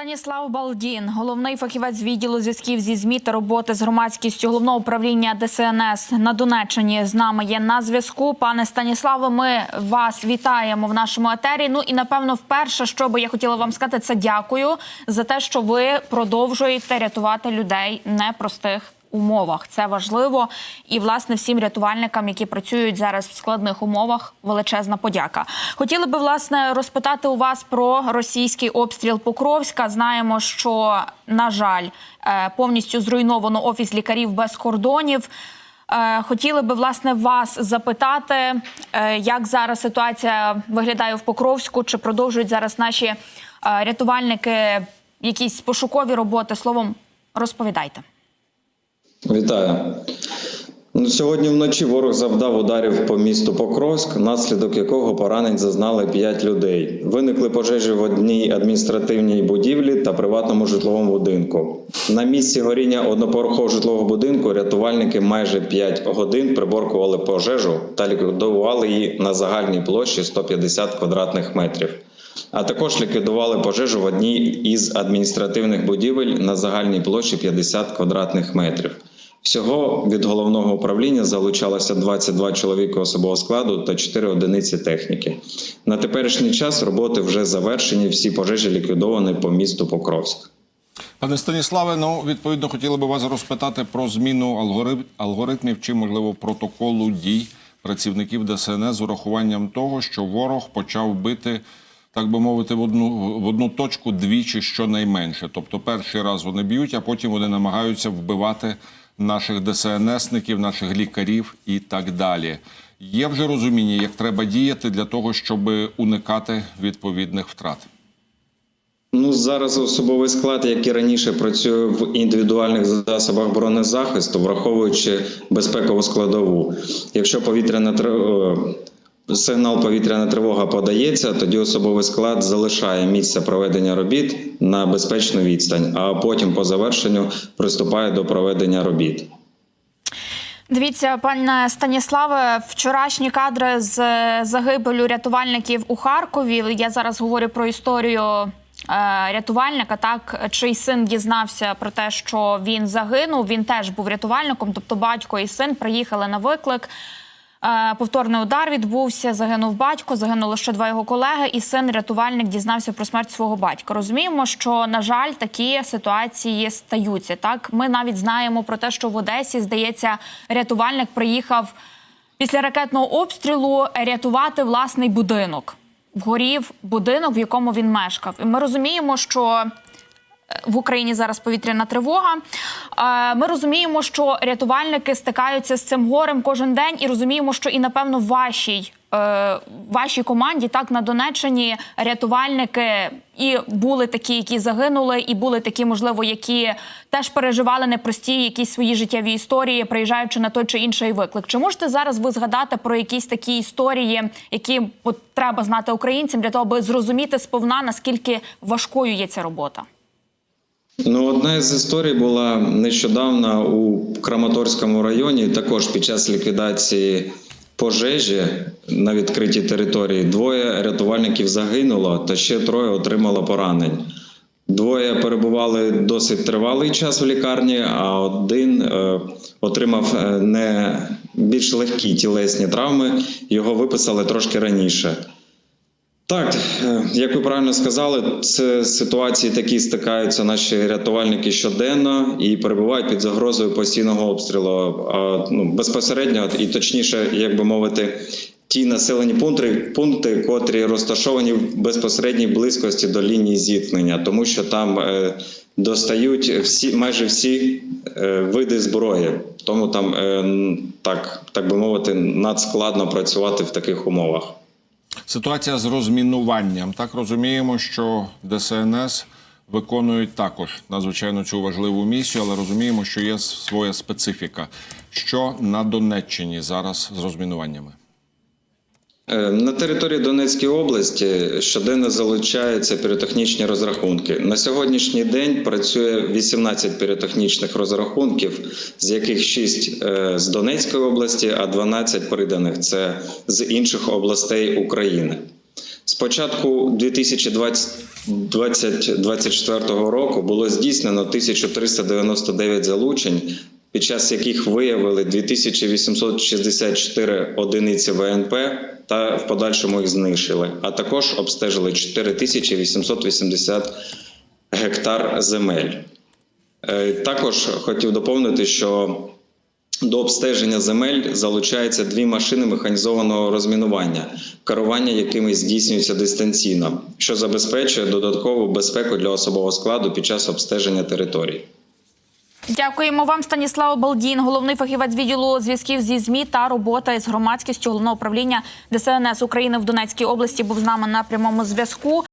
Станіслав Балдін, головний фахівець відділу зв'язків зі ЗМІ та роботи з громадськістю головного управління ДСНС на Донеччині з нами є на зв'язку. Пане Станіславе, ми вас вітаємо в нашому етері. Ну і напевно, вперше, що би я хотіла вам сказати, це дякую за те, що ви продовжуєте рятувати людей непростих умовах. Це важливо. І власне всім рятувальникам, які працюють зараз в складних умовах, величезна подяка. Хотіли би власне розпитати у вас про російський обстріл Покровська. Знаємо, що на жаль е, повністю зруйновано офіс лікарів без кордонів. Е, Хотіли би власне вас запитати, е, як зараз ситуація виглядає в Покровську, чи продовжують зараз наші рятувальники якісь пошукові роботи? Словом, розповідайте. Вітаю. Ну, сьогодні вночі ворог завдав ударів по місту Покровськ, внаслідок якого поранень зазнали 5 людей. Виникли пожежі в одній адміністративній будівлі та приватному житловому будинку. На місці горіння одноповерхового житлового будинку рятувальники майже 5 годин приборкували пожежу та ліквідували її на загальній площі 150 квадратних метрів. А також ліквідували пожежу в одній із адміністративних будівель на загальній площі 50 квадратних метрів. Всього від головного управління залучалося 22 чоловіки особового складу та 4 одиниці техніки. На теперішній час роботи вже завершені. Всі пожежі ліквідовані по місту Покровськ. Пане Станіславе, ну відповідно хотіли би вас розпитати про зміну алгоритм, алгоритмів чи, можливо, протоколу дій працівників ДСНС з урахуванням того, що ворог почав бити, так би мовити, в одну в одну точку двічі щонайменше. Тобто, перший раз вони б'ють, а потім вони намагаються вбивати наших ДСНСників, наших лікарів і так далі. Є вже розуміння, як треба діяти для того, щоб уникати відповідних втрат. Ну зараз особовий склад, як і раніше, працює в індивідуальних засобах бронезахисту, враховуючи безпекову складову. Якщо повітряна тр- е, сигнал повітряна тривога подається, тоді особовий склад залишає місце проведення робіт на безпечну відстань, а потім по завершенню приступає до проведення робіт. Дивіться, пане Станіславе, вчорашні кадри з загибелю рятувальників у Харкові. Я зараз говорю про історію е, рятувальника, так чий син дізнався про те, що він загинув. Він теж був рятувальником, тобто батько і син приїхали на виклик. Е, Повторний удар відбувся. Загинув батько, загинули ще два його колеги, і син рятувальник дізнався про смерть свого батька. Розуміємо, що на жаль такі ситуації стаються. Так, ми навіть знаємо про те, що в Одесі здається, рятувальник приїхав після ракетного обстрілу рятувати власний будинок. Вгорів будинок, в якому він мешкав. І ми розуміємо, що в Україні зараз повітряна тривога. Е, Ми розуміємо, що рятувальники стикаються з цим горем кожен день, і розуміємо, що і напевно вашій, е, вашій команді, так на Донеччині, рятувальники і були такі, які загинули, і були такі, можливо, які теж переживали непрості якісь свої життєві історії, приїжджаючи на той чи інший виклик. Чи можете зараз ви згадати про якісь такі історії, які от, треба знати українцям для того, аби зрозуміти сповна наскільки важкою є ця робота? Ну, одна із історій була нещодавно у Краматорському районі, також під час ліквідації пожежі на відкритій території. Двоє рятувальників загинуло, та ще троє отримало поранень. Двоє перебували досить тривалий час в лікарні, а один е, отримав е, не більш легкі тілесні травми. Його виписали трошки раніше. Так, е, як ви правильно сказали, це ситуації такі стикаються наші рятувальники щоденно і перебувають під загрозою постійного обстрілу. А, ну, безпосередньо і точніше, як би мовити, ті населені пункти, пункти, котрі розташовані в безпосередній близькості до лінії зіткнення, тому що там е, достають всі майже всі е, види зброї. Тому там е, так, так би мовити, надскладно працювати в таких умовах. Ситуація з розмінуванням. Так розуміємо, що ДСНС виконують також надзвичайно цю важливу місію, але розуміємо, що є своя специфіка. Що на Донеччині зараз з розмінуваннями? Е, На території Донецької області щоденно залучаються піротехнічні розрахунки. На сьогоднішній день працює 18 піротехнічних розрахунків, з яких 6 е, з Донецької області, а 12 приданих це з інших областей України. З початку 2024 року було здійснено 1399 залучень, під час яких виявили 2864 одиниці ВНП та в подальшому їх знищили, а також обстежили 4880 гектар земель. Е, Також хотів доповнити, що до обстеження земель залучаються дві машини механізованого розмінування, керування якими здійснюється дистанційно, що забезпечує додаткову безпеку для особового складу під час обстеження територій. Дякуємо вам, Станіслав Балдін, головний фахівець відділу зв'язків зі ЗМІ та робота з громадськістю головного управління ДСНС України в Донецькій області. Був з нами на прямому зв'язку.